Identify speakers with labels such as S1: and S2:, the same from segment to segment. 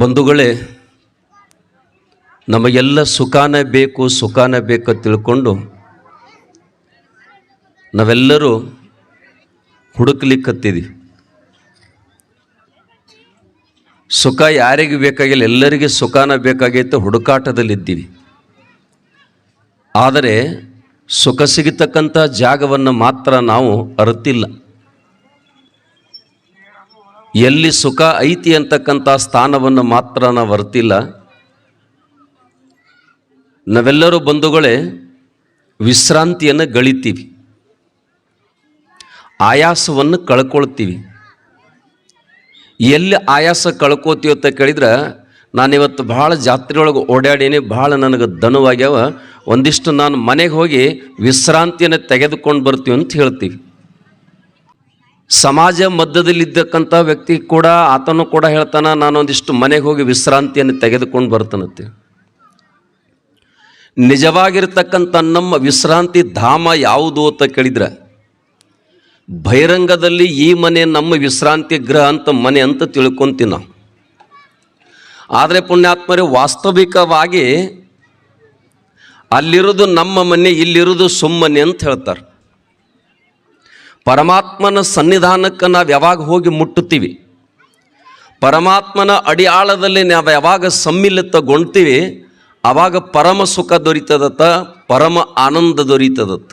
S1: ಬಂಧುಗಳೇ, ನಮಗೆಲ್ಲ ಸುಖಾನ ಬೇಕು ಸುಖಾನ ಬೇಕು ತಿಳ್ಕೊಂಡು ನಾವೆಲ್ಲರೂ ಹುಡುಕ್ಲಿಕ್ಕತ್ತಿದ್ವಿ ಸುಖ ಯಾರಿಗೆ ಬೇಕಾಗಿಲ್ಲ, ಎಲ್ಲರಿಗೆ ಸುಖಾನ ಬೇಕಾಗೈತೆ ಹುಡುಕಾಟದಲ್ಲಿದ್ದೀವಿ. ಆದರೆ ಸುಖ ಸಿಗತಕ್ಕಂಥ ಜಾಗವನ್ನು ಮಾತ್ರ ನಾವು ಅರಿತಿಲ್ಲ. ಎಲ್ಲಿ ಸುಖ ಐತಿ ಅಂತಕ್ಕಂಥ ಸ್ಥಾನವನ್ನು ಮಾತ್ರ ನಾವು ವರ್ತಿಲ್ಲ. ನಾವೆಲ್ಲರೂ ಬಂಧುಗಳೇ ವಿಶ್ರಾಂತಿಯನ್ನು ಗಳಿತೀವಿ. ಆಯಾಸವನ್ನು ಕಳ್ಕೊಳ್ತೀವಿ. ಎಲ್ಲಿ ಆಯಾಸ ಕಳ್ಕೋತೀವಿ ಅಂತ ಕೇಳಿದ್ರೆ ನಾನಿವತ್ತು ಭಾಳ ಜಾತ್ರೆಯೊಳಗೆ ಓಡಾಡೀನಿ, ಭಾಳ ನನಗೆ ದನುವಾಗ್ಯಾವ ಒಂದಿಷ್ಟು ನಾನು ಮನೆಗೆ ಹೋಗಿ ವಿಶ್ರಾಂತಿಯನ್ನು ತೆಗೆದುಕೊಂಡು ಬರ್ತೀವಿ ಅಂತ ಹೇಳ್ತೀವಿ. ಸಮಾಜ ಮಧ್ಯದಲ್ಲಿದ್ದಕ್ಕಂಥ ವ್ಯಕ್ತಿ ಕೂಡ ಆತನು ಕೂಡ ಹೇಳ್ತಾನ, ನಾನೊಂದಿಷ್ಟು ಮನೆಗೆ ಹೋಗಿ ವಿಶ್ರಾಂತಿಯನ್ನು ತೆಗೆದುಕೊಂಡು ಬರ್ತಾನಂತೆ ನಿಜವಾಗಿರ್ತಕ್ಕಂಥ ನಮ್ಮ ವಿಶ್ರಾಂತಿ ಧಾಮ ಯಾವುದು ಅಂತ ಕೇಳಿದ್ರೆ, ಬಹಿರಂಗದಲ್ಲಿ ಈ ಮನೆ ನಮ್ಮ ವಿಶ್ರಾಂತಿ ಗೃಹ ಅಂತ ಮನೆ ಅಂತ ತಿಳ್ಕೊಂತೀವಿ ನಾವು. ಆದರೆ ಪುಣ್ಯಾತ್ಮರೇ, ವಾಸ್ತವಿಕವಾಗಿ ಅಲ್ಲಿರೋದು ನಮ್ಮ ಮನೆ ಇಲ್ಲಿರೋದು ಸುಮ್ಮನೆ ಅಂತ ಹೇಳ್ತಾರೆ. ಪರಮಾತ್ಮನ ಸನ್ನಿಧಾನಕ್ಕೆ ನಾವು ಯಾವಾಗ ಹೋಗಿ ಮುಟ್ಟುತ್ತೀವಿ? ಪರಮಾತ್ಮನ ಅಡಿಯಾಳದಲ್ಲಿ ನಾವು ಯಾವಾಗ ಸಮ್ಮಿಲಿತಗೊಳ್ತೀವಿ ಆವಾಗ ಪರಮ ಸುಖ ದೊರೀತದತ್ತ, ಪರಮ ಆನಂದ ದೊರೀತದತ್ತ.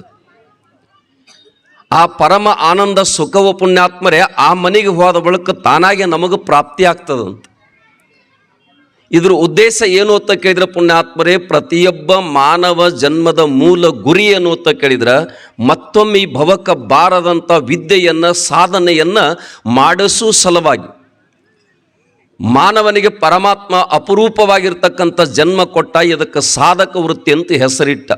S1: ಆ ಪರಮ ಆನಂದ ಸುಖವ ಪುಣ್ಯಾತ್ಮರೇ ಆ ಮನೆಗೆ ಹೋದ ಬಳಿಕ ತಾನಾಗೆ ನಮಗೆ ಪ್ರಾಪ್ತಿ ಆಗ್ತದಂತ. ಇದ್ರ ಉದ್ದೇಶ ಏನು ಅಂತ ಕೇಳಿದ್ರೆ ಪುಣ್ಯಾತ್ಮರೇ, ಪ್ರತಿಯೊಬ್ಬ ಮಾನವ ಜನ್ಮದ ಮೂಲ ಗುರಿ ಏನು ಅಂತ ಕೇಳಿದ್ರೆ ಮತ್ತೊಮ್ಮೆ ಈ ಭವಕ ಬಾರದಂಥ ವಿದ್ಯೆಯನ್ನು, ಸಾಧನೆಯನ್ನು ಮಾಡಿಸು ಸಲುವಾಗಿ. ಮಾನವನಿಗೆ ಪರಮಾತ್ಮ ಅಪರೂಪವಾಗಿರ್ತಕ್ಕಂಥ ಜನ್ಮ ಕೊಟ್ಟ ಇದಕ್ಕೆ ಸಾಧಕ ವೃತ್ತಿ ಅಂತ ಹೆಸರಿಟ್ಟ.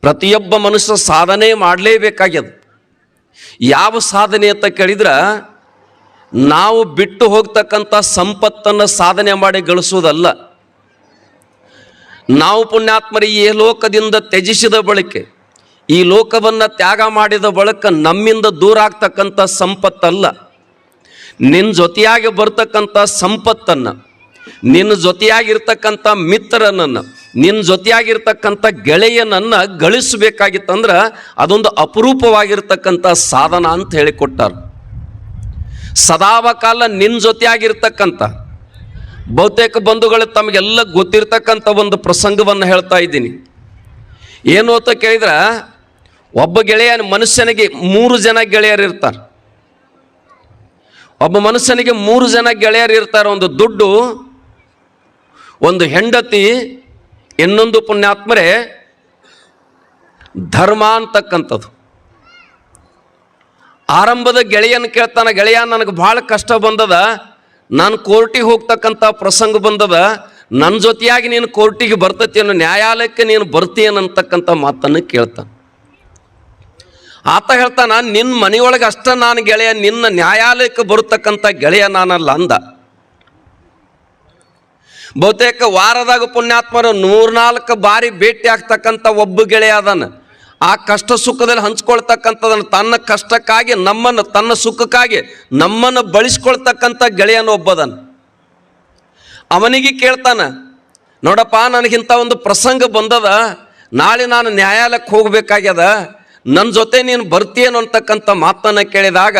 S1: ಪ್ರತಿಯೊಬ್ಬ ಮನುಷ್ಯ ಸಾಧನೆ ಮಾಡಲೇಬೇಕಾಗ್ಯದ. ಯಾವ ಸಾಧನೆ ಅಂತ ಕೇಳಿದ್ರೆ ನಾವು ಬಿಟ್ಟು ಹೋಗ್ತಕ್ಕಂಥ ಸಂಪತ್ತನ್ನು ಸಾಧನೆ ಮಾಡಿ ಗಳಿಸುವುದಲ್ಲ. ನಾವು ಪುಣ್ಯಾತ್ಮರಿ ಈ ಲೋಕದಿಂದ ತ್ಯಜಿಸಿದ ಬಳಿಕೆ, ಈ ಲೋಕವನ್ನು ತ್ಯಾಗ ಮಾಡಿದ ಬಳಿಕ ನಮ್ಮಿಂದ ದೂರ ಆಗ್ತಕ್ಕಂಥ ಸಂಪತ್ತಲ್ಲ. ನಿನ್ನ ಜೊತೆಯಾಗಿ ಬರ್ತಕ್ಕಂಥ ಸಂಪತ್ತನ್ನು ನಿನ್ನ ಜೊತೆಯಾಗಿರ್ತಕ್ಕಂಥ ಮಿತ್ರನನ್ನು ನಿನ್ನ ಜೊತೆಯಾಗಿರ್ತಕ್ಕಂಥ ಗೆಳೆಯನನ್ನು ಗಳಿಸಬೇಕಾಗಿತ್ತಂದ್ರೆ ಅದೊಂದು ಅಪರೂಪವಾಗಿರ್ತಕ್ಕಂಥ ಸಾಧನ ಅಂತ ಹೇಳಿಕೊಟ್ಟಾರ. ಸದಾವಕಾಲ ನಿನ್ನ ಜೊತೆಯಾಗಿರ್ತಕ್ಕಂಥ ಬಹುತೇಕ ಬಂಧುಗಳು ತಮಗೆಲ್ಲ ಗೊತ್ತಿರ್ತಕ್ಕಂಥ ಒಂದು ಪ್ರಸಂಗವನ್ನು ಹೇಳ್ತಾ ಇದ್ದೀನಿ. ಏನು ಅಂತ ಕೇಳಿದ್ರೆ, ಒಬ್ಬ ಗೆಳೆಯ ಮನುಷ್ಯನಿಗೆ ಮೂರು ಜನ ಗೆಳೆಯರು ಇರ್ತಾರೆ. ಒಬ್ಬ ಮನುಷ್ಯನಿಗೆ ಮೂರು ಜನ ಗೆಳೆಯರು ಇರ್ತಾರೆ. ಒಂದು ದುಡ್ಡು, ಒಂದು ಹೆಂಡತಿ, ಇನ್ನೊಂದು ಪುಣ್ಯಾತ್ಮರೇ ಧರ್ಮ ಅಂತಕ್ಕಂಥದ್ದು. ಆರಂಭದ ಗೆಳೆಯನ ಕೇಳ್ತಾನ, ಗೆಳೆಯ, ನನಗೆ ಭಾಳ ಕಷ್ಟ ಬಂದದ. ನಾನು ಕೋರ್ಟಿಗೆ ಹೋಗ್ತಕ್ಕಂಥ ಪ್ರಸಂಗ ಬಂದದ. ನನ್ನ ಜೊತೆಯಾಗಿ ನೀನು ಕೋರ್ಟಿಗೆ ಬರ್ತೇನೋ ನ್ಯಾಯಾಲಯಕ್ಕೆ ನೀನು ಬರ್ತೀಯನಂತಕ್ಕಂಥ ಮಾತನ್ನು ಕೇಳ್ತಾನೆ. ಆತ ಹೇಳ್ತಾನ ನಿನ್ನ ಮನೆಯೊಳಗೆ ಅಷ್ಟ ನಾನು ಗೆಳೆಯ, ನಿನ್ನ ನ್ಯಾಯಾಲಯಕ್ಕೆ ಬರತಕ್ಕಂಥ ಗೆಳೆಯ ನಾನಲ್ಲ ಅಂದ. ಬಹುತೇಕ ವಾರದಾಗ ಪುಣ್ಯಾತ್ಮರು ನೂರ್ನಾಲ್ಕು ಬಾರಿ ಭೇಟಿ ಆಗ್ತಕ್ಕಂಥ ಒಬ್ಬ ಗೆಳೆಯ ಅದಾನ. ಆ ಕಷ್ಟ ಸುಖದಲ್ಲಿ ಹಂಚ್ಕೊಳ್ತಕ್ಕಂಥದನ್ನು ತನ್ನ ಕಷ್ಟಕ್ಕಾಗಿ, ನಮ್ಮನ್ನು, ತನ್ನ ಸುಖಕ್ಕಾಗಿ, ನಮ್ಮನ್ನು ಬಳಸ್ಕೊಳ್ತಕ್ಕಂಥ ಗೆಳೆಯನ ಒಬ್ಬದನ. ಅವನಿಗೆ ಕೇಳ್ತಾನ, ನೋಡಪ್ಪ ನನಗಿಂತ ಒಂದು ಪ್ರಸಂಗ ಬಂದದ, ನಾಳೆ ನಾನು ನ್ಯಾಯಾಲಯಕ್ಕೆ ಹೋಗಬೇಕಾಗ್ಯದ ನನ್ನ ಜೊತೆ ನೀನು ಬರ್ತೀಯೇನು ಅಂತಕ್ಕಂಥ ಮಾತನ್ನು ಕೇಳಿದಾಗ,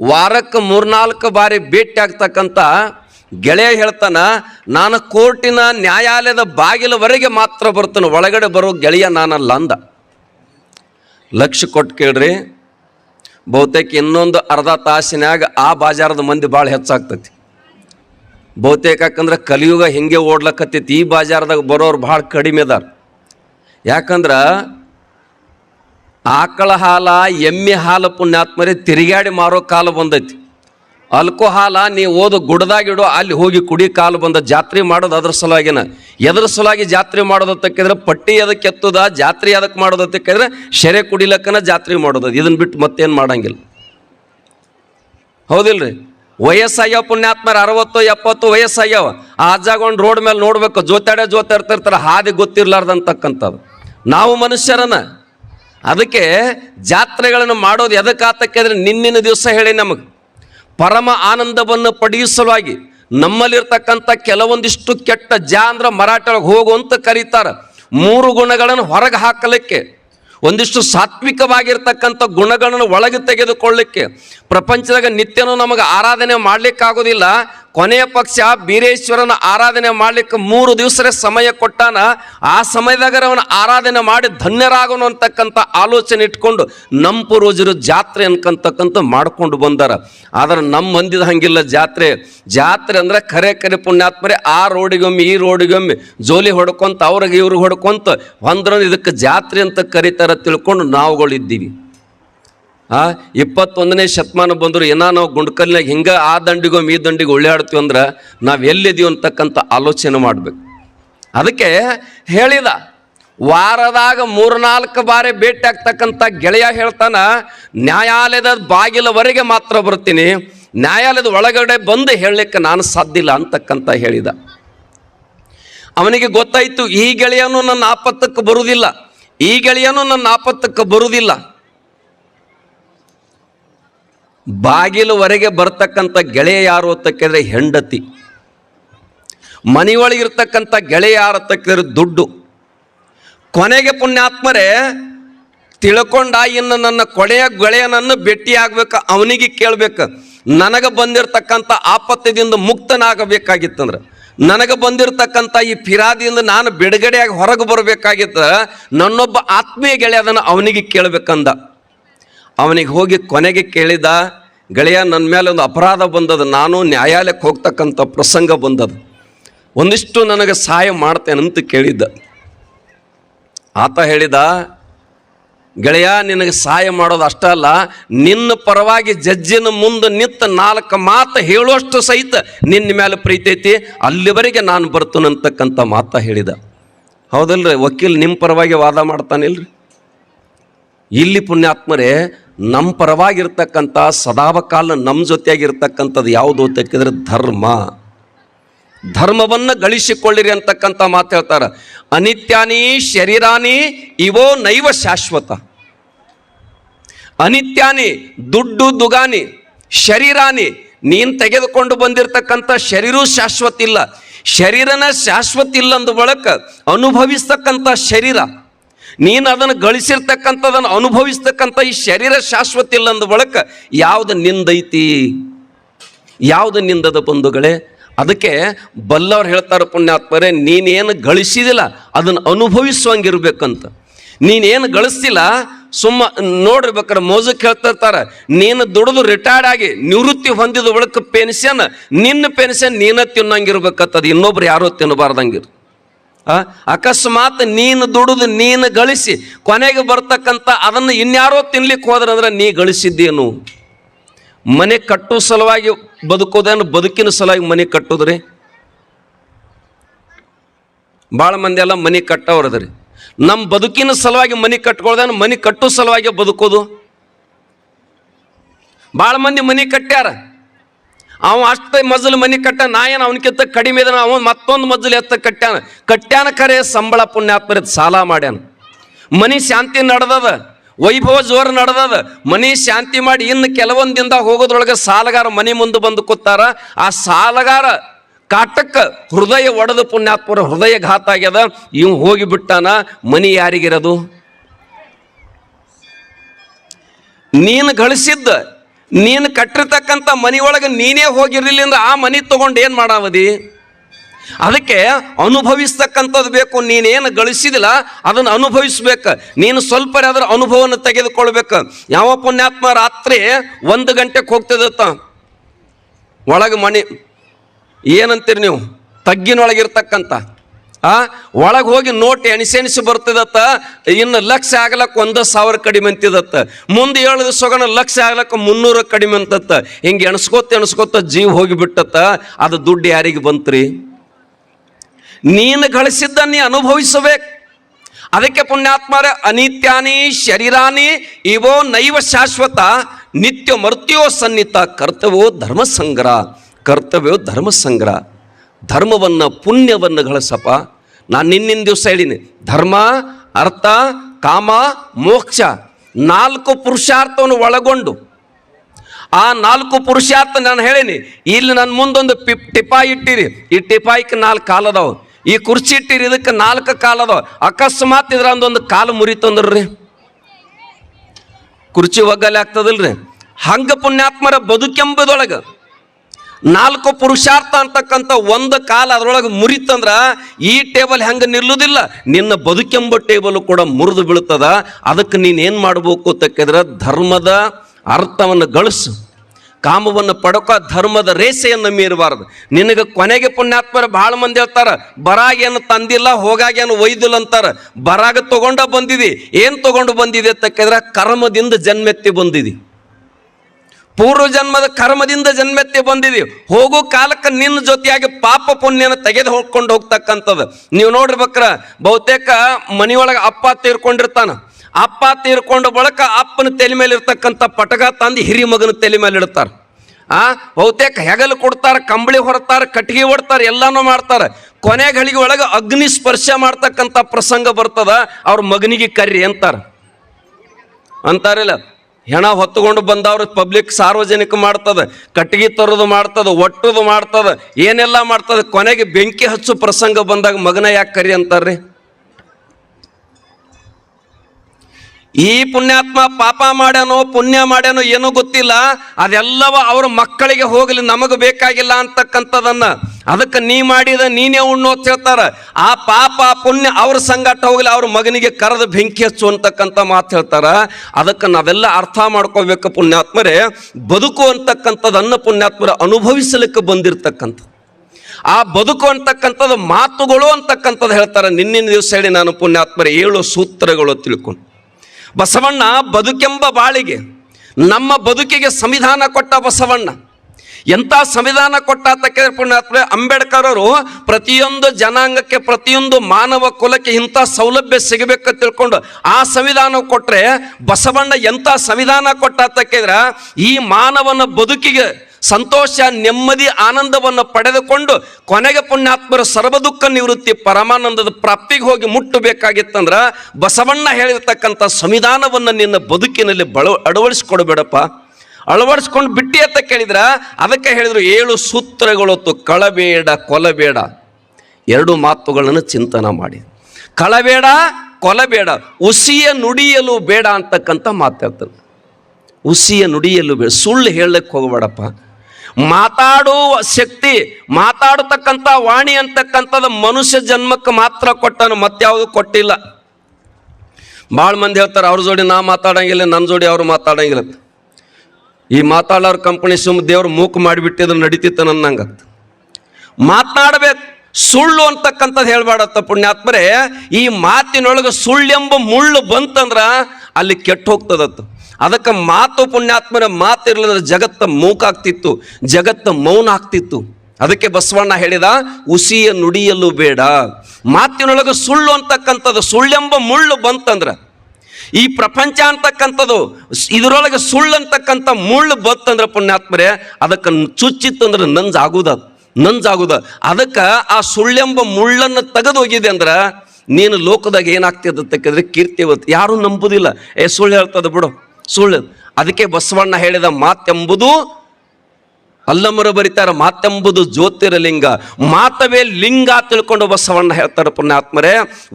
S1: ವಾರಕ್ಕೆ ಮೂರ್ನಾಲ್ಕು ಬಾರಿ ಭೇಟಿ ಆಗ್ತಕ್ಕಂಥ ಗೆಳೆಯ ಹೇಳ್ತಾನ, ನಾನು ಕೋರ್ಟಿನ ನ್ಯಾಯಾಲಯದ ಬಾಗಿಲವರೆಗೆ ಮಾತ್ರ ಬರ್ತಾನೆ, ಒಳಗಡೆ ಬರೋ ಗೆಳೆಯ ನಾನಲ್ಲ ಅಂದ. ಲಕ್ಷ ಕೊಟ್ಟು ಕೇಳ್ರಿ. ಬಹುತೇಕ ಇನ್ನೊಂದು ಅರ್ಧ ತಾಸಿನಾಗ ಆ ಬಾಜಾರದ ಮಂದಿ ಭಾಳ ಹೆಚ್ಚಾಗ್ತೈತಿ. ಬಹುತೇಕ ಯಾಕಂದ್ರೆ ಕಲಿಯುಗ ಹಿಂಗೆ ಓಡ್ಲಕ್ಕತ್ತೈತಿ ಈ ಬಾಜಾರದಾಗ ಬರೋರು ಭಾಳ ಕಡಿಮೆ ಅದಾರ. ಯಾಕಂದ್ರೆ ಆಕಳ ಹಾಲ, ಎಮ್ಮೆ ಹಾಲು ಪುಣ್ಯಾತ್ಮರಿ ತಿರುಗಾಡಿ ಮಾರೋ ಕಾಲ ಬಂದೈತಿ. ಅಲ್ಕೋಹಾಲ, ನೀ ಓದು ಗುಡ್ದಾಗಿಡು, ಅಲ್ಲಿ ಹೋಗಿ ಕುಡಿ ಕಾಲು ಬಂದ ಜಾತ್ರೆ ಮಾಡೋದು ಅದ್ರ ಸಲುವಾಗಿನ. ಎದ್ರ ಸಲುವಾಗಿ ಜಾತ್ರೆ ಮಾಡೋದು ಅಂತ ಕೇಳಿದ್ರೆ ಪಟ್ಟಿ ಅದಕ್ಕೆ ಎತ್ತದ, ಜಾತ್ರೆ ಅದಕ್ಕೆ ಮಾಡೋದು ಅಂತ ಕೇಳಿದ್ರೆ ಶೆರೆ ಕುಡಿಲಕ್ಕನ ಜಾತ್ರೆ ಮಾಡೋದು. ಇದನ್ನ ಬಿಟ್ಟು ಮತ್ತೇನು ಮಾಡಂಗಿಲ್ಲ. ಹೌದಿಲ್ರಿ? ವಯಸ್ಸಾಗ್ಯಾವ ಪುಣ್ಯಾತ್ಮರ, ಅರವತ್ತು, ಎಪ್ಪತ್ತು ವಯಸ್ಸಾಗ್ಯಾವ. ಆ ಅಜ್ಜಾಗೊಂಡು ರೋಡ್ ಮೇಲೆ ನೋಡ್ಬೇಕು ಜೋತಾಡೆ ಜೋತಾಡ್ತಿರ್ತಾರೆ ಹಾದಿ ಗೊತ್ತಿರ್ಲಾರ್ದಂತಕ್ಕಂಥದ್ದು ನಾವು ಮನುಷ್ಯರನ್ನ ಅದಕ್ಕೆ ಜಾತ್ರೆಗಳನ್ನು ಮಾಡೋದು ಎದಕ್ಕಾತಕ್ಕೆ ಅಂದ್ರೆ ನಿನ್ನಿನ ದಿವಸ ಹೇಳಿ ನಮಗೆ. ಪರಮ ಆನಂದವನ್ನು ಪಡೆಯುವ ಸಲುವಾಗಿ ನಮ್ಮಲ್ಲಿರ್ತಕ್ಕಂಥ ಕೆಲವೊಂದಿಷ್ಟು ಕೆಟ್ಟ ಜಾಂದ್ರ ಅಂದ್ರೆ ಮರಾಠ ಒಳಗೆ ಹೋಗು ಅಂತ ಕರೀತಾರೆ. ಮೂರು ಗುಣಗಳನ್ನು ಹೊರಗೆ ಹಾಕಲಿಕ್ಕೆ, ಒಂದಿಷ್ಟು ಸಾತ್ವಿಕವಾಗಿರ್ತಕ್ಕಂಥ ಗುಣಗಳನ್ನು ಒಳಗೆ ತೆಗೆದುಕೊಳ್ಳಿಕ್ಕೆ ಪ್ರಪಂಚದಾಗ ನಿತ್ಯನೂ ನಮಗೆ ಆರಾಧನೆ ಮಾಡ್ಲಿಕ್ಕಾಗೋದಿಲ್ಲ. ಕೊನೆಯ ಪಕ್ಷ ಬೀರೇಶ್ವರನ ಆರಾಧನೆ ಮಾಡ್ಲಿಕ್ಕೆ ಮೂರು ದಿವಸರೇ ಸಮಯ ಕೊಟ್ಟಾನ. ಆ ಸಮಯದಾಗ ಅವನ ಆರಾಧನೆ ಮಾಡಿ ಧನ್ಯರಾಗೋನು ಅಂತಕ್ಕಂಥ ಆಲೋಚನೆ ಇಟ್ಕೊಂಡು ನಮ್ಮ ಪೂರ್ವಜರು ಜಾತ್ರೆ ಅನ್ಕಂತಕ್ಕಂಥ ಮಾಡ್ಕೊಂಡು ಬಂದಾರ. ಆದ್ರೆ ನಮ್ಮ ಮಂದಿದ ಹಂಗಿಲ್ಲ ಜಾತ್ರೆ. ಜಾತ್ರೆ ಅಂದ್ರೆ ಕರೆ ಕರೆ ಪುಣ್ಯಾತ್ಮರೆ, ಆ ರೋಡಿಗೊಮ್ಮೆ, ಈ ರೋಡಿಗೊಮ್ಮೆ ಜೋಲಿ ಹೊಡ್ಕೊಂತ, ಅವ್ರಿಗೆ ಇವ್ರಿಗೆ ಹೊಡ್ಕೊಂತ ಒಂದ್ರ ಇದಕ್ಕೆ ಜಾತ್ರೆ ಅಂತ ಕರೀತಾರ ತಿಳ್ಕೊಂಡು ನಾವುಗಳಿದ್ದೀವಿ. ಆ, ಇಪ್ಪತ್ತೊಂದನೇ ಶತಮಾನ ಬಂದರು, ಏನೋ ನಾವು ಗುಂಡ್ಕಲ್ನಾಗ ಹಿಂಗೆ ಆ ದಂಡಿಗೋ ಮೀ ದಂಡಿಗೆ ಒಳ್ಳೆಯಾಡ್ತೀವಿ ಅಂದ್ರೆ ನಾವು ಎಲ್ಲಿದ್ದೀವಿ ಅಂತಕ್ಕಂಥ ಆಲೋಚನೆ ಮಾಡಬೇಕು. ಅದಕ್ಕೆ ಹೇಳಿದ, ವಾರದಾಗ ಮೂರ್ನಾಲ್ಕು ಬಾರಿ ಭೇಟಿ ಆಗ್ತಕ್ಕಂಥ ಗೆಳೆಯ ಹೇಳ್ತಾನ, ನ್ಯಾಯಾಲಯದ ಬಾಗಿಲವರೆಗೆ ಮಾತ್ರ ಬರ್ತೀನಿ, ನ್ಯಾಯಾಲಯದ ಒಳಗಡೆ ಬಂದು ಹೇಳಲಿಕ್ಕೆ ನಾನು ಸಾಧ್ಯಲ್ಲ ಅಂತಕ್ಕಂಥ ಹೇಳಿದ. ಅವನಿಗೆ ಗೊತ್ತಾಯಿತು, ಈ ಗೆಳೆಯನು ನನ್ನ ಆಪತ್ತಕ್ಕೆ ಬರುವುದಿಲ್ಲ, ಈ ಗೆಳೆಯನು ನನ್ನ ಆಪತ್ತಕ್ಕೆ ಬರುವುದಿಲ್ಲ. ಬಾಗಿಲುವರೆಗೆ ಬರ್ತಕ್ಕಂಥ ಗೆಳೆಯ ಯಾರು ಅಂತ ಕೇಳಿದ್ರೆ ಹೆಂಡತಿ. ಮನೆಯೊಳಗಿರ್ತಕ್ಕಂಥ ಗೆಳೆಯ ಯಾರು ಅಂತ ಕೇಳಿದ್ರೆ ದುಡ್ಡು. ಕೊನೆಗೆ ಪುಣ್ಯಾತ್ಮರೇ, ತಿಳ್ಕೊಂಡ ಇನ್ನು ನನ್ನ ಕೊನೆಯ ಗೆಳೆಯನನ್ನು ಭೇಟಿ ಆಗ್ಬೇಕು, ಅವನಿಗೆ ಕೇಳ್ಬೇಕು. ನನಗೆ ಬಂದಿರತಕ್ಕಂಥ ಆಪತ್ತದಿಂದ ಮುಕ್ತನಾಗಬೇಕಾಗಿತ್ತಂದ್ರೆ. ನನಗೆ ಬಂದಿರತಕ್ಕಂಥ ಈ ಫಿರಾದಿಯಿಂದ ನಾನು ಬಿಡುಗಡೆಯಾಗಿ ಹೊರಗೆ ಬರಬೇಕಾಗಿತ್ತು, ನನ್ನೊಬ್ಬ ಆತ್ಮೀಯ ಗೆಳೆಯದನ್ನು ಅವನಿಗೆ ಕೇಳಬೇಕಂದ. ಅವನಿಗೆ ಹೋಗಿ ಕೊನೆಗೆ ಕೇಳಿದ ಗೆಳೆಯ ನನ್ನ ಮೇಲೆ ಒಂದು ಅಪರಾಧ ಬಂದದ ನಾನು ನ್ಯಾಯಾಲಯಕ್ಕೆ ಹೋಗ್ತಕ್ಕಂಥ ಪ್ರಸಂಗ ಬಂದದ ಒಂದಿಷ್ಟು ನನಗೆ ಸಹಾಯ ಮಾಡ್ತೇನಂತ ಕೇಳಿದ್ದ. ಆತ ಹೇಳಿದ, ಗೆಳೆಯ, ನಿನಗೆ ಸಹಾಯ ಮಾಡೋದು ಅಷ್ಟೇ ಅಲ್ಲ, ನಿನ್ನ ಪರವಾಗಿ ಜಜ್ಜಿನ ಮುಂದೆ ನಿಂತ ನಾಲ್ಕು ಮಾತು ಹೇಳುವಷ್ಟು ಸಹಿತ ನಿನ್ನ ಮೇಲೆ ಪ್ರೀತಿ ಅಲ್ಲಿವರೆಗೆ ನಾನು ಬರ್ತನಂತಕ್ಕಂಥ ಮಾತ ಹೇಳಿದ. ಹೌದಲ್ರಿ, ವಕೀಲ್ ನಿಮ್ಮ ಪರವಾಗಿ ವಾದ ಮಾಡ್ತಾನಿಲ್ರಿ. ಇಲ್ಲಿ ಪುಣ್ಯಾತ್ಮರೇ ನಮ್ಮ ಪರವಾಗಿರ್ತಕ್ಕಂಥ ಸದಾವಕಾಲ ನಮ್ಮ ಜೊತೆಯಾಗಿರ್ತಕ್ಕಂಥದ್ದು ಯಾವುದು ತೆಕ್ಕಿದ್ರೆ ಧರ್ಮ. ಧರ್ಮವನ್ನು ಗಳಿಸಿಕೊಳ್ಳಿರಿ ಅಂತಕ್ಕಂಥ ಮಾತು ಹೇಳ್ತಾರೆ. ಅನಿತ್ಯಾನಿ ಶರೀರಾನಿ ಇವೋ ನೈವ ಶಾಶ್ವತ. ಅನಿತ್ಯಾನಿ ದುಡ್ಡು ದುಗಾನಿ ಶರೀರಾನಿ ನೀನು ತೆಗೆದುಕೊಂಡು ಬಂದಿರತಕ್ಕಂಥ ಶರೀರೂ ಶಾಶ್ವತ ಇಲ್ಲ ಶರೀರನ ಶಾಶ್ವತ ಇಲ್ಲ ಅಂದ ಬಳಕ ಅನುಭವಿಸ್ತಕ್ಕಂಥ ಶರೀರ ನೀನು ಅದನ್ನು ಗಳಿಸಿರ್ತಕ್ಕಂಥದನ್ನು ಅನುಭವಿಸ್ತಕ್ಕಂಥ ಈ ಶರೀರ ಶಾಶ್ವತ ಇಲ್ಲ ಅಂದ ಬಳಕ ಯಾವುದು ನಿಂದೈತಿ? ಯಾವುದು ನಿಂದದ ಬಂಧುಗಳೇ? ಅದಕ್ಕೆ ಬಲ್ಲವ್ರು ಹೇಳ್ತಾರೆ ಪುಣ್ಯಾತ್ಮರೇ, ನೀನೇನು ಗಳಿಸಿದಿಲ್ಲ, ಅದನ್ನು ಅನುಭವಿಸುವಂಗಿರ್ಬೇಕಂತ. ನೀನೇನು ಗಳಿಸ್ತಿಲ್ಲ, ಸುಮ್ಮ ನೋಡಿರ್ಬೇಕಾರೆ ಮೋಜಕ್ಕೆ ಹೇಳ್ತಿರ್ತಾರೆ, ನೀನು ದುಡಿದು ರಿಟೈರ್ಡ್ ಆಗಿ ನಿವೃತ್ತಿ ಹೊಂದಿದ ಒಳಕ್ಕೆ ಪೆನ್ಷನ್, ನಿನ್ನ ಪೆನ್ಷನ್ ನೀನ ತಿನ್ನಂಗಿರ್ಬೇಕತ್ತದ ಇನ್ನೊಬ್ರು ಯಾರೋ ತಿನ್ನಬಾರ್ದಂಗಿರು ಅಕಸ್ಮಾತ್ ನೀನು ದುಡಿದು, ನೀನು ಗಳಿಸಿ, ಕೊನೆಗೆ ಬರ್ತಕ್ಕಂಥ ಅದನ್ನು ಇನ್ಯಾರೋ ತಿನ್ಲಿಕ್ಕೆ ಹೋದ್ರಂದ್ರೆ ನೀ ಗಳಿಸಿದ್ದೇನು? ಮನೆ ಕಟ್ಟೋ ಸಲುವಾಗಿ ಬದುಕೋದೇನು? ಬದುಕಿನ ಸಲುವಾಗಿ ಮನೆ ಕಟ್ಟೋದ್ರಿ? ಭಾಳ ಮಂದಿ ಎಲ್ಲ ಮನೆ ಕಟ್ಟವ್ರದ್ರಿ ನಮ್ಮ ಬದುಕಿನ ಸಲುವಾಗಿ ಮನೆ ಕಟ್ಕೊಳ್ದೇನು? ಮನೆ ಕಟ್ಟೋ ಸಲುವಾಗಿ ಬದುಕೋದು? ಭಾಳ ಮಂದಿ ಮನೆ ಕಟ್ಟ್ಯಾರ. ಅವ ಅಷ್ಟೇ ಮಜಲು ಮನೆ ಕಟ್ಟ, ನಾ ಏನು ಅವನಕ್ಕಿಂತ ಕಡಿಮೆ ಇದನ್ನ ಅವನು ಮತ್ತೊಂದು ಮಜಲು ಎತ್ತ ಕಟ್ಟ್ಯಾನ. ಕಟ್ಟ್ಯಾನ ಖರೆ ಸಂಬಳ ಪುಣ್ಯಾತ್ಮರ ಸಾಲ ಮಾಡ್ಯಾನ. ಮನಿ ಶಾಂತಿ ನಡೆದದ, ವೈಭವ ಜೋರು ನಡೆದದ, ಮನಿ ಶಾಂತಿ ಮಾಡಿ ಇನ್ನು ಕೆಲವೊಂದು ದಿನದ ಹೋಗೋದ್ರೊಳಗೆ ಸಾಲಗಾರ ಮನೆ ಮುಂದೆ ಬಂದು ಕೂತಾರ. ಆ ಸಾಲಗಾರ ಕಾಟಕ್ಕೆ ಹೃದಯ ಒಡೆದ ಪುಣ್ಯಾತ್ಮರ ಹೃದಯ ಘಾತ ಆಗ್ಯದ. ಇವ್ ಹೋಗಿ ಬಿಟ್ಟಾನ, ಮನಿ ಯಾರಿಗಿರದು? ನೀನು ಗಳಿಸಿದ್ದ ನೀನು ಕಟ್ಟಿರ್ತಕ್ಕಂಥ ಒಳಗೆ ನೀನೇ ಹೋಗಿರ್ಲಿಲ್ಲ ಅಂದ್ರೆ ಆ ಮನೆ ತಗೊಂಡು ಏನು ಮಾಡಾವದಿ? ಅದಕ್ಕೆ ಅನುಭವಿಸ್ತಕ್ಕಂಥದ್ದು ಬೇಕು, ನೀನೇನು ಗಳಿಸಿದಿಲ್ಲ, ಅದನ್ನು ಅನುಭವಿಸ್ಬೇಕು. ನೀನು ಸ್ವಲ್ಪ ಅದರ ಅನುಭವನ ತೆಗೆದುಕೊಳ್ಬೇಕು. ಯಾವ ಪುಣ್ಯಾತ್ಮ ರಾತ್ರಿ ಒಂದು ಗಂಟೆಗೆ ಹೋಗ್ತದತ್ತ ಒಳಗೆ ಮನೆ ಏನಂತೀರಿ ನೀವು? ತಗ್ಗಿನೊಳಗಿರ್ತಕ್ಕಂಥ. ಆ? ಒಳಗೆ ಹೋಗಿ ನೋಟ್ ಎಣಿಸೆಣಿಸಿ ಬರ್ತದತ್ತ? ಇನ್ನು ಲಕ್ಷ ಆಗ್ಲಕ್ಕ ಒಂದು ಸಾವಿರ ಕಡಿಮೆ ಅಂತಿದತ್ತ. ಮುಂದೆ ಏಳು ಸೊಗಣ ಲಕ್ಷ ಆಗ್ಲಕ್ಕ ಮುನ್ನೂರ ಕಡಿಮೆ ಅಂತತ್ತ ಹಿಂಗೆ ಎಣಿಸ್ಕೋತ ಎಣಿಸ್ಕೋತ ಜೀವ ಹೋಗಿಬಿಟ್ಟತ್ತ. ಅದು ದುಡ್ಡು ಯಾರಿಗೆ ಬಂತ್ರಿ? ನೀನು ಗಳಿಸಿದ್ದ ನೀ ಅನುಭವಿಸಬೇಕು. ಅದಕ್ಕೆ ಪುಣ್ಯಾತ್ಮರ ಅನಿತ್ಯಾನಿ ಶರೀರಾನಿ ಇವೋ ನೈವ ಶಾಶ್ವತ ನಿತ್ಯ ಮರ್ತ್ಯೋ ಸನ್ನಿತ ಕರ್ತವ್ಯೋ ಧರ್ಮ ಸಂಗ್ರಹ ಕರ್ತವ್ಯೋ ಧರ್ಮ ಸಂಗ್ರಹ ಧರ್ಮವನ್ನು, ಪುಣ್ಯವನ್ನು ಗಳಿಸಪ್ಪ. ನಾನು ನಿನ್ನಿನ ದಿವಸ ಹೇಳಿನಿ, ಧರ್ಮ, ಅರ್ಥ, ಕಾಮ, ಮೋಕ್ಷ ನಾಲ್ಕು ಪುರುಷಾರ್ಥವನ್ನು ಒಳಗೊಂಡು. ಆ ನಾಲ್ಕು ಪುರುಷಾರ್ಥ ನಾನು ಹೇಳೀನಿ, ಇಲ್ಲಿ ನನ್ನ ಮುಂದೊಂದು ಪಿಪ್, ಟಿಪಾಯಿ ಇಟ್ಟಿರಿ. ಈ ಟಿಪಾಯಿಗೆ ನಾಲ್ಕು ಕಾಲದವು ಈ ಕುರ್ಚಿ ಇಟ್ಟಿರಿ, ಇದಕ್ಕೆ ನಾಲ್ಕು ಕಾಲದವ ಅಕಸ್ಮಾತ್ ಇದ್ರ ಒಂದೊಂದು ಕಾಲು ಮುರಿತಂದ್ರಿ ಕುರ್ಚಿ ಒಗ್ಗಲೆ ಆಗ್ತದಲ್ರಿ. ಹಂಗ ಪುಣ್ಯಾತ್ಮರ ಬದುಕೆಂಬುದೊಳಗ ನಾಲ್ಕು ಪುರುಷಾರ್ಥ ಅಂತಕ್ಕಂಥ ಒಂದು ಕಾಲ ಅದರೊಳಗೆ ಮುರಿತಂದ್ರ ಈ ಟೇಬಲ್ ಹೆಂಗೆ ನಿಲ್ಲುವುದಿಲ್ಲ ನಿನ್ನ ಬದುಕೆಂಬ ಟೇಬಲ್ ಕೂಡ ಮುರಿದು ಬೀಳ್ತದ. ಅದಕ್ಕೆ ನೀನು ಏನು ಮಾಡಬೇಕು ತಕ್ಕಿದ್ರೆ ಧರ್ಮದ ಅರ್ಥವನ್ನು ಗಳಿಸು. ಕಾಮವನ್ನು ಪಡಕ, ಧರ್ಮದ ರೇಸೆಯನ್ನು ಮೀರಬಾರದು. ನಿನಗೆ ಕೊನೆಗೆ ಪುಣ್ಯಾತ್ಮರ ಭಾಳ ಮಂದಿ ಹೇಳ್ತಾರ, ಬರಾಗೇನು ತಂದಿಲ್ಲ, ಹೋಗಾಗೇನು ಒಯ್ದಿಲ್ಲ ಅಂತಾರ. ಬರಾಗ ತಗೊಂಡ ಬಂದಿದೆ, ಏನು ತಗೊಂಡು ಬಂದಿದೆ ತಕ್ಕಿದ್ರೆ ಕರ್ಮದಿಂದ ಜನ್ಮೆತ್ತಿ ಬಂದಿದಿ. ಪೂರ್ವ ಜನ್ಮದ ಕರ್ಮದಿಂದ ಜನ್ಮೆತ್ತಿ ಬಂದಿದೀವಿ ಹೋಗೋ ಕಾಲಕ್ಕೆ ನಿನ್ನ ಜೊತೆಯಾಗಿ ಪಾಪ ಪುಣ್ಯನ ತೆಗೆದು ಹೋಗ್ಕೊಂಡು ಹೋಗ್ತಕ್ಕಂಥದ್ದು. ನೀವು ನೋಡ್ರಿಬೇಕ್ರ ಬಹುತೇಕ ಮನೆಯೊಳಗೆ ಅಪ್ಪ ತೀರ್ಕೊಂಡಿರ್ತಾನ ಅಪ್ಪ ತೀರ್ಕೊಂಡ ಬಳಕ ಅಪ್ಪನ ತಲೆ ಮೇಲೆ ಇರ್ತಕ್ಕಂಥ ಪಟಗ ತಂದು ಹಿರಿ ಮಗನ ತಲೆ ಮೇಲೆ ಇಡ್ತಾರೆ. ಆ, ಬಹುತೇಕ ಹೆಗಲು ಕೊಡ್ತಾರೆ, ಕಂಬಳಿ ಹೊರತಾರ, ಕಟ್ಟಿಗೆ ಹೊಡ್ತಾರ ಎಲ್ಲಾನು ಮಾಡ್ತಾರೆ. ಕೊನೆ ಗಳಿಗೆ ಒಳಗೆ ಅಗ್ನಿ ಸ್ಪರ್ಶ ಮಾಡ್ತಕ್ಕಂಥ ಪ್ರಸಂಗ ಬರ್ತದ, ಅವ್ರ ಮಗನಿಗೆ ಕರ್ರಿ ಅಂತಾರ. ಅಂತಾರಿಲ್ಲ? ಹೆಣ ಹೊತ್ತುಕೊಂಡು ಬಂದವ್ರು ಪಬ್ಲಿಕ್ ಸಾರ್ವಜನಿಕ ಮಾಡ್ತದೆ, ಕಟ್ಟಿಗೆ ತರೋದು ಮಾಡ್ತದೆ, ಒಟ್ಟುದು ಮಾಡ್ತದೆ, ಏನೆಲ್ಲ ಮಾಡ್ತದೆ, ಕೊನೆಗೆ ಬೆಂಕಿ ಹಚ್ಚು ಪ್ರಸಂಗ ಬಂದಾಗ ಮಗನ ಯಾಕೆ ಕರಿ ಅಂತಾರ್ರಿ? ಈ ಪುಣ್ಯಾತ್ಮ ಪಾಪ ಮಾಡ್ಯಾನೋ, ಪುಣ್ಯ ಮಾಡ್ಯಾನೋ ಏನೋ ಗೊತ್ತಿಲ್ಲ, ಅದೆಲ್ಲವ ಅವ್ರ ಮಕ್ಕಳಿಗೆ ಹೋಗಲಿ, ನಮಗೆ ಬೇಕಾಗಿಲ್ಲ ಅಂತಕ್ಕಂಥದನ್ನ ಅದಕ್ಕೆ ನೀ ಮಾಡಿದ ನೀನೇ ಉಣ್ಣು ಅಂತ ಹೇಳ್ತಾರೆ. ಆ ಪಾಪ ಪುಣ್ಯ ಅವ್ರ ಸಂಗಾಟ ಹೋಗಲಿ ಅವ್ರ ಮಗನಿಗೆ ಕರೆದು ಬೆಂಕಿ ಹಚ್ಚು ಅಂತಕ್ಕಂಥ ಮಾತು ಹೇಳ್ತಾರೆ. ಅದಕ್ಕೆ ನಾವೆಲ್ಲ ಅರ್ಥ ಮಾಡ್ಕೋಬೇಕು ಪುಣ್ಯಾತ್ಮರೇ. ಬದುಕು ಅಂತಕ್ಕಂಥದ್ದನ್ನು ಪುಣ್ಯಾತ್ಮರ ಅನುಭವಿಸಲಿಕ್ಕೆ ಬಂದಿರತಕ್ಕಂಥ ಆ ಬದುಕು ಅಂತಕ್ಕಂಥದ್ದು, ಮಾತುಗಳು ಅಂತಕ್ಕಂಥದ್ದು ಹೇಳ್ತಾರೆ. ನಿನ್ನಿನ ದಿವಸ ಹೇಳಿ ನಾನು ಪುಣ್ಯಾತ್ಮರ, ಏಳು ಸೂತ್ರಗಳು ತಿಳ್ಕೊಂಡು. ಬಸವಣ್ಣ ಬದುಕೆಂಬ ಬಾಳಿಗೆ, ನಮ್ಮ ಬದುಕಿಗೆ ಸಂವಿಧಾನ ಕೊಟ್ಟ ಬಸವಣ್ಣ. ಎಂಥ ಸಂವಿಧಾನ ಕೊಟ್ಟ ತಕ್ಕೆ ಪುಣ್ಯಾತ್ಮ ಅಂಬೇಡ್ಕರ್ ಅವರು ಪ್ರತಿಯೊಂದು ಜನಾಂಗಕ್ಕೆ, ಪ್ರತಿಯೊಂದು ಮಾನವ ಕುಲಕ್ಕೆ ಇಂಥ ಸೌಲಭ್ಯ ಸಿಗಬೇಕಂತ ತಿಳ್ಕೊಂಡು ಆ ಸಂವಿಧಾನ ಕೊಟ್ಟರೆ ಬಸವಣ್ಣ ಎಂಥ ಸಂವಿಧಾನ ಕೊಟ್ಟ ತಕ್ಕಿದ್ರ ಈ ಮಾನವನ ಬದುಕಿಗೆ ಸಂತೋಷ, ನೆಮ್ಮದಿ, ಆನಂದವನ್ನು ಪಡೆದುಕೊಂಡು ಕೊನೆಗೆ ಪುಣ್ಯಾತ್ಮರ ಸರ್ವ ದುಃಖ ನಿವೃತ್ತಿ ಪರಮಾನಂದದ ಪ್ರಾಪ್ತಿಗೆ ಹೋಗಿ ಮುಟ್ಟಬೇಕಾಗಿತ್ತಂದ್ರೆ ಬಸವಣ್ಣ ಹೇಳಿರ್ತಕ್ಕಂಥ ಸಂವಿಧಾನವನ್ನು ನಿನ್ನ ಬದುಕಿನಲ್ಲಿ ಬಳ ಅಳವಡಿಸ್ಕೊಡ್ಬೇಡಪ್ಪ. ಅಳವಡಿಸ್ಕೊಂಡು ಬಿಟ್ಟಿ ಅಂತ ಕೇಳಿದ್ರ, ಅದಕ್ಕೆ ಹೇಳಿದ್ರು, ಏಳು ಸೂತ್ರಗಳೊತ್ತು ಕಳಬೇಡ, ಕೊಲಬೇಡ. ಎರಡು ಮಾತುಗಳನ್ನು ಚಿಂತನ ಮಾಡಿ. ಕಳಬೇಡ, ಕೊಲಬೇಡ, ಉಸಿಯ ನುಡಿಯಲು ಬೇಡ ಅಂತಕ್ಕಂಥ ಮಾತಾಡ್ತಾರೆ ಉಸಿಯ ನುಡಿಯಲು ಬೇಡ. ಸುಳ್ಳು ಹೇಳಕ್ಕೆ ಹೋಗಬೇಡಪ್ಪ. ಮಾತಾಡುವ ಶಕ್ತಿ, ಮಾತಾಡತಕ್ಕಂಥ ವಾಣಿ ಅಂತಕ್ಕಂಥದ್ದು ಮನುಷ್ಯ ಜನ್ಮಕ್ಕೆ ಮಾತ್ರ ಕೊಟ್ಟನು, ಮತ್ಯಾವುದು ಕೊಟ್ಟಿಲ್ಲ. ಭಾಳ ಮಂದಿ ಹೇಳ್ತಾರೆ, ಅವ್ರ ಜೋಡಿ ನಾ ಮಾತಾಡಂಗಿಲ್ಲ ನನ್ನ ಜೋಡಿ ಅವ್ರು ಮಾತಾಡಂಗಿಲ್ಲ. ಈ ಮಾತಾಡೋರ ಕಂಪನಿ ಸುಮ್ಮ ದೇವ್ರು ಮೂಕ್ ಮಾಡಿಬಿಟ್ಟಿದ್ರೆ ನಡೀತಿತ್ತು ನನ್ನಂಗತ್ತೆ ಮಾತನಾಡಬೇಕು. ಸುಳ್ಳು ಅಂತಕ್ಕಂಥದ್ದು ಹೇಳ್ಬೇಡತ್ತ ಪುಣ್ಯಾತ್ಮರೇ. ಈ ಮಾತಿನೊಳಗೆ ಸುಳ್ಳೆಂಬ ಮುಳ್ಳು ಬಂತಂದ್ರ ಅಲ್ಲಿ ಕೆಟ್ಟ ಹೋಗ್ತದತ್ತು. ಅದಕ್ಕೆ ಮಾತು ಪುಣ್ಯಾತ್ಮರ ಮಾತಿರ್ಲಿಲ್ಲ ಜಗತ್ತ ಮೂಕಾಗ್ತಿತ್ತು ಜಗತ್ತ ಮೌನ ಆಗ್ತಿತ್ತು. ಅದಕ್ಕೆ ಬಸವಣ್ಣ ಹೇಳಿದ, ಉಸಿಯ ನುಡಿಯಲು ಬೇಡ. ಮಾತಿನೊಳಗೆ ಸುಳ್ಳು ಅಂತಕ್ಕಂಥದ್ದು ಸುಳ್ಳೆಂಬ ಮುಳ್ಳು ಬಂತಂದ್ರ ಈ ಪ್ರಪಂಚ ಅಂತಕ್ಕಂಥದ್ದು, ಇದರೊಳಗೆ ಸುಳ್ಳು ಅಂತಕ್ಕಂಥ ಮುಳ್ಳು ಬತ್ತಂದ್ರೆ ಪುಣ್ಯಾತ್ಮರೇ, ಅದಕ್ಕೆ ಚುಚ್ಚಿತ್ತಂದ್ರೆ ನಂಜಾಗುದ ನಂಜಾಗುದ. ಅದಕ್ಕೆ ಆ ಸುಳ್ಳೆಂಬ ಮುಳ್ಳನ್ನು ತೆಗೆದು ಹೋಗಿದೆ ಅಂದ್ರೆ, ನೀನು ಲೋಕದಾಗ ಏನಾಗ್ತದೆ ತಕ್ಕಿದ್ರೆ ಕೀರ್ತಿ ಇವತ್ತು. ಯಾರೂ ನಂಬುದಿಲ್ಲ. ಏ ಸುಳ್ಳು ಹೇಳ್ತದ ಬಿಡು. ಸುಳ್ಳು. ಅದಕ್ಕೆ ಬಸವಣ್ಣ ಹೇಳಿದ ಮಾತೆಂಬುದು ಅಲ್ಲಮರ ಬರೀತಾರೆ, ಮಾತೆಂಬುದು ಜ್ಯೋತಿರ್ಲಿಂಗ. ಮಾತವೇ ಲಿಂಗ ತಿಳ್ಕೊಂಡು ಬಸವಣ್ಣ ಹೇಳ್ತಾರೆ ಪುಣ್ಯಾತ್ಮರೇ.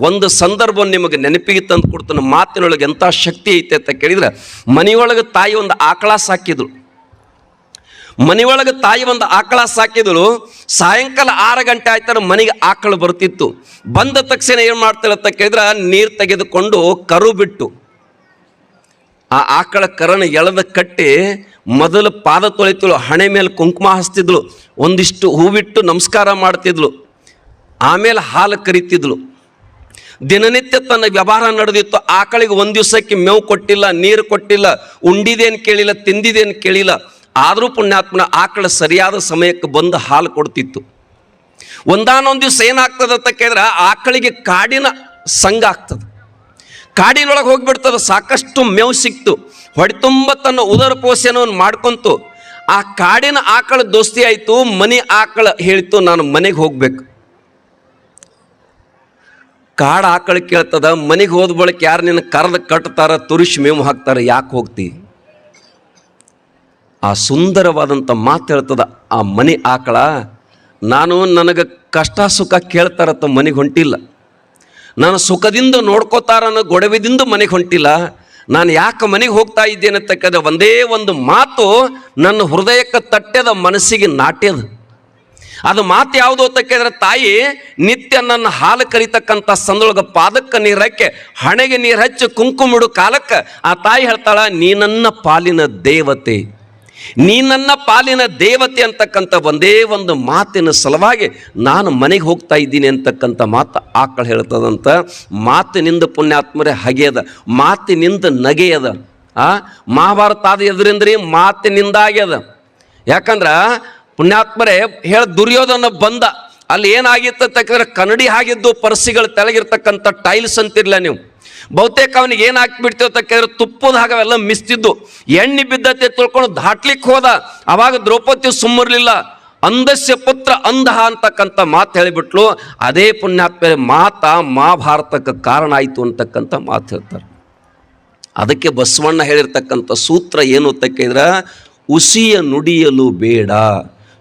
S1: ಒಂದು ಸಂದರ್ಭ ನಿಮಗೆ ನೆನಪಿಗೆ ತಂದು ಕೊಡ್ತಾನೆ, ಮಾತಿನೊಳಗೆ ಎಂಥ ಶಕ್ತಿ ಐತೆ ಅಂತ ಕೇಳಿದ್ರೆ, ಮನೆಯೊಳಗೆ ತಾಯಿ ಒಂದು ಆಕಳ ಸಾಕಿದ್ರು ಮನೆಯೊಳಗೆ ತಾಯಿ ಒಂದು ಆಕಳ ಸಾಕಿದಳು, ಸಾಯಂಕಾಲ ಆರು ಗಂಟೆ ಆಯ್ತಾರೆ ಮನೆಗೆ ಆಕಳು ಬರ್ತಿತ್ತು. ಬಂದ ತಕ್ಷಣ ಏನು ಮಾಡ್ತಾರೆ ಅಂತ ಕೇಳಿದ್ರೆ, ನೀರು ತೆಗೆದುಕೊಂಡು ಕರು ಬಿಟ್ಟು. ಆ ಆಕಳ ಕರಣ ಎಳೆದ ಕಟ್ಟಿ ಮೊದಲು ಪಾದ ತೊಳಿತಿದ್ಳು ಹಣೆ ಮೇಲೆ ಕುಂಕುಮ ಹಚ್ತಿದ್ಳು ಒಂದಿಷ್ಟು ಹೂವಿಟ್ಟು ನಮಸ್ಕಾರ ಮಾಡ್ತಿದ್ಳು ಆಮೇಲೆ ಹಾಲು ಕರಿತಿದ್ಳು ದಿನನಿತ್ಯ ತನ್ನ ವ್ಯವಹಾರ ನಡೆದಿತ್ತು, ಆಕಳಿಗೆ ಒಂದು ದಿವಸಕ್ಕೆ ಮೇವು ಕೊಟ್ಟಿಲ್ಲ, ನೀರು ಕೊಟ್ಟಿಲ್ಲ, ಉಂಡಿದೇನು ಕೇಳಿಲ್ಲ, ತಿಂದಿದೇನು ಕೇಳಿಲ್ಲ, ಆದರೂ ಪುಣ್ಯಾತ್ಮನ ಆಕಳ ಸರಿಯಾದ ಸಮಯಕ್ಕೆ ಬಂದು ಹಾಲು ಕೊಡ್ತಿತ್ತು. ಒಂದಾನೊಂದು ದಿವಸ ಏನಾಗ್ತದೆ ಅಂತ ಕೇಳಿದ್ರೆ, ಆಕಳಿಗೆ ಕಾಡಿನ ಸಂಘ ಆಗ್ತದೆ. ಕಾಡಿನೊಳಗೆ ಹೋಗಿಬಿಡ್ತದೆ, ಸಾಕಷ್ಟು ಮೇವು ಸಿಕ್ತು. ಹೊಡೆತುಂಬ ತನ್ನ ಉದರ ಪೋಷಣ ಮಾಡ್ಕೊಂತು. ಆ ಕಾಡಿನ ಆಕಳ ದೋಸ್ತಿ ಆಯಿತು, ಮನೆ ಆಕಳ ಹೇಳಿತು, ನಾನು ಮನೆಗೆ ಹೋಗ್ಬೇಕು. ಕಾಡು ಆಕಳ ಕೇಳ್ತದ, ಮನೆಗೆ ಹೋದ ಬಳಿಕ ಯಾರು ನಿನ್ನ ಕರೆದು ಕಟ್ತಾರ, ತುರಿಶ್ ಮೇವು ಹಾಕ್ತಾರ, ಯಾಕೆ ಹೋಗ್ತಿ? ಆ ಸುಂದರವಾದಂಥ ಮಾತು ಹೇಳ್ತದ, ಆ ಮನೆ ಆಕಳ, ನಾನು ನನಗೆ ಕಷ್ಟ ಸುಖ ಕೇಳ್ತಾರತ್ತ ಮನೆಗೆ ಹೊಂಟಿಲ್ಲ. ನಾನು ಸುಖದಿಂದ ನೋಡ್ಕೋತಾರ ಅನ್ನೋ ಗೊಡವೆದಿಂದ ಮನೆಗೆ ಹೊಂಟಿಲ್ಲ. ನಾನು ಯಾಕೆ ಮನೆಗೆ ಹೋಗ್ತಾ ಇದ್ದೇನೆ ಅಂತಕ್ಕದ ಒಂದೇ ಒಂದು ಮಾತು ನನ್ನ ಹೃದಯಕ್ಕೆ ತಟ್ಟೆದ ಮನಸ್ಸಿಗೆ ನಾಟ್ಯದ. ಅದು ಮಾತು ಯಾವುದು ಅಂತ ತಾಯಿ, ನಿತ್ಯ ನನ್ನ ಹಾಲು ಕರಿತಕ್ಕಂಥ ಸಂದೊಳಗ ಪಾದಕ್ಕೆ ನೀರು ಹಾಕಿ, ಹಣೆಗೆ ನೀರು ಹಚ್ಚಿ ಕುಂಕುಮಿಡು ಕಾಲಕ್ಕೆ ಆ ತಾಯಿ ಹೇಳ್ತಾಳ, ನೀ ನನ್ನ ಪಾಲಿನ ದೇವತೆ. ನೀ ನನ್ನ ಪಾಲಿನ ದೇವತೆ ಅಂತಕ್ಕಂಥ ಒಂದೇ ಒಂದು ಮಾತಿನ ಸಲುವಾಗಿ ನಾನು ಮನೆಗೆ ಹೋಗ್ತಾ ಇದ್ದೀನಿ ಅಂತಕ್ಕಂಥ ಮಾತು ಆಕಳು ಹೇಳ್ತದಂತ, ಮಾತಿನಿಂದ ಪುಣ್ಯಾತ್ಮರೇ ಹಗೆಯದ, ಮಾತಿನಿಂದ ನಗೆಯದ, ಆ? ಮಹಾಭಾರತ ಆದ ಎದುರಿಂದ್ರಿ ಮಾತಿನಿಂದಾಗ್ಯದ ಯಾಕಂದ್ರೆ ಪುಣ್ಯಾತ್ಮರೇ ಹೇಳ ದುರ್ಯೋಧನ ಬಂದ, ಅಲ್ಲಿ ಏನಾಗಿತ್ತು ಅಂತಕ್ಕಂದ್ರೆ ಕನ್ನಡಿ ಆಗಿದ್ದು ಪರ್ಸಿಗಳು ತೆಳಗಿರ್ತಕ್ಕಂಥ ಟೈಲ್ಸ್ ಅಂತಿರ್ಲ ನೀವು. ಬಹುತೇಕ ಅವನಿಗೆ ಏನು ಹಾಕ್ಬಿಡ್ತೀವಿ ಅಂತ ಕೇಳಿದ್ರೆ ತುಪ್ಪದ ಹಾಗೆ ಅವೆಲ್ಲ ಮಿಸ್ತಿದ್ದು. ಎಣ್ಣೆ ಬಿದ್ದತೆ ತಿಳ್ಕೊಂಡು ದಾಟ್ಲಿಕ್ಕೆ ಹೋದ. ಅವಾಗ ದ್ರೌಪದಿ ಸುಮ್ಮರ್ಲಿಲ್ಲ ಅಂದಸ್ಯ ಪುತ್ರ ಅಂಧ ಅಂತಕ್ಕಂಥ ಮಾತು ಹೇಳಿಬಿಟ್ಲು. ಅದೇ ಪುಣ್ಯಾತ್ಮ ಮಾತ ಮಹಾಭಾರತಕ್ಕೆ ಕಾರಣ ಆಯಿತು ಅಂತಕ್ಕಂಥ ಮಾತು ಹೇಳ್ತಾರೆ. ಅದಕ್ಕೆ ಬಸವಣ್ಣ ಹೇಳಿರ್ತಕ್ಕಂಥ ಸೂತ್ರ ಏನು ಅಂತ ಕೇಳಿದ್ರೆ? ಉಸಿಯ ನುಡಿಯಲು ಬೇಡ.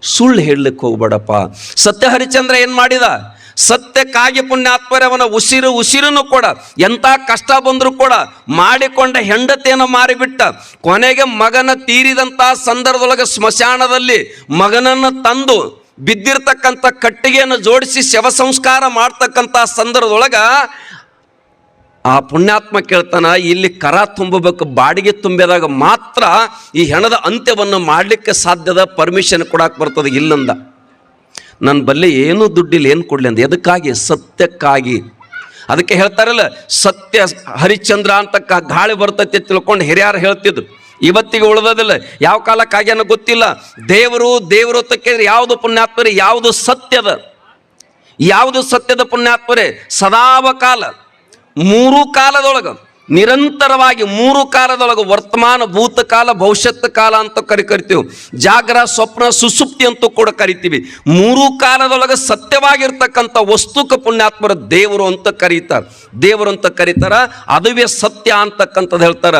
S1: ಸುಳ್ಳು ಹೇಳಲಿಕ್ಕೆ ಹೋಗ್ಬೇಡಪ್ಪ. ಸತ್ಯ ಹರಿಚಂದ್ರ ಏನು ಮಾಡಿದ? ಸತ್ಯಕ್ಕಾಗಿ ಪುಣ್ಯಾತ್ಮರೇ ಅವನ ಉಸಿರು ಉಸಿರನ್ನು ಕೂಡ. ಎಂಥ ಕಷ್ಟ ಬಂದರೂ ಕೂಡ. ಮಾಡಿಕೊಂಡ ಹೆಂಡತಿಯನ್ನು ಮಾರಿಬಿಟ್ಟ. ಕೊನೆಗೆ ಮಗನ ತೀರಿದಂಥ ಸಂದರ್ಭದೊಳಗೆ ಸ್ಮಶಾನದಲ್ಲಿ ಮಗನನ್ನು ತಂದು ಬಿದ್ದಿರ್ತಕ್ಕಂಥ ಕಟ್ಟಿಗೆಯನ್ನು ಜೋಡಿಸಿ ಶವ ಸಂಸ್ಕಾರ ಮಾಡ್ತಕ್ಕಂಥ ಸಂದರ್ಭದೊಳಗ ಆ ಪುಣ್ಯಾತ್ಮ ಕೇಳ್ತಾನ, ಇಲ್ಲಿ ಕರ ತುಂಬಬೇಕು, ಬಾಡಿಗೆ ತುಂಬಿದಾಗ ಮಾತ್ರ ಈ ಹೆಣದ ಅಂತ್ಯವನ್ನು ಮಾಡಲಿಕ್ಕೆ ಸಾಧ್ಯದ ಪರ್ಮಿಷನ್ ಕೊಡಕ್ಕೆ ಬರ್ತದೆ ಇಲ್ಲಂದ. ನನ್ನ ಬಲ್ಲೆ ಏನೂ ದುಡ್ಡಿಲ್ಲ, ಏನು ಕೊಡಲಿ ಅಂತ ಎದಕ್ಕಾಗಿ? ಸತ್ಯಕ್ಕಾಗಿ. ಅದಕ್ಕೆ ಹೇಳ್ತಾರಲ್ಲ, ಸತ್ಯ ಹರಿಶ್ಚಂದ್ರ ಅಂತ ಗಾಳಿ ಬರ್ತೈತಿ ತಿಳ್ಕೊಂಡು ಹಿರಿಯರು ಹೇಳ್ತಿದ್ರು. ಇವತ್ತಿಗೆ ಉಳಿದೋದಿಲ್ಲ. ಯಾವ ಕಾಲಕ್ಕಾಗಿ ಅನ್ನೋ ಗೊತ್ತಿಲ್ಲ. ದೇವರು ದೇವರು ಅಂತ ಯಾವುದು ಪುಣ್ಯಾತ್ಮರೇ? ಯಾವುದು ಸತ್ಯದ? ಯಾವುದು ಸತ್ಯದ ಪುಣ್ಯಾತ್ಮರೇ? ಸದಾವ ಕಾಲ. ಮೂರು ಕಾಲದೊಳಗೆ. ನಿರಂತರವಾಗಿ ಮೂರು ಕಾಲದೊಳಗೆ ವರ್ತಮಾನ, ಭೂತಕಾಲ ಭವಿಷ್ಯತ್ ಕಾಲ ಅಂತ ಕರಿ ಕರಿತೀವಿ. ಜಾಗ್ರ, ಸ್ವಪ್ನ, ಸುಸುಪ್ತಿ ಅಂತ ಕೂಡ ಕರಿತೀವಿ. ಮೂರು ಕಾಲದೊಳಗೆ ಸತ್ಯವಾಗಿರ್ತಕ್ಕಂಥ ವಸ್ತುಕ ಪುಣ್ಯಾತ್ಮರ ದೇವರು ಅಂತ ಕರೀತಾರೆ. ದೇವರು ಅಂತ ಕರೀತಾರ, ಅದುವೇ ಸತ್ಯ ಅಂತಕ್ಕಂಥದ್ದು ಹೇಳ್ತಾರೆ.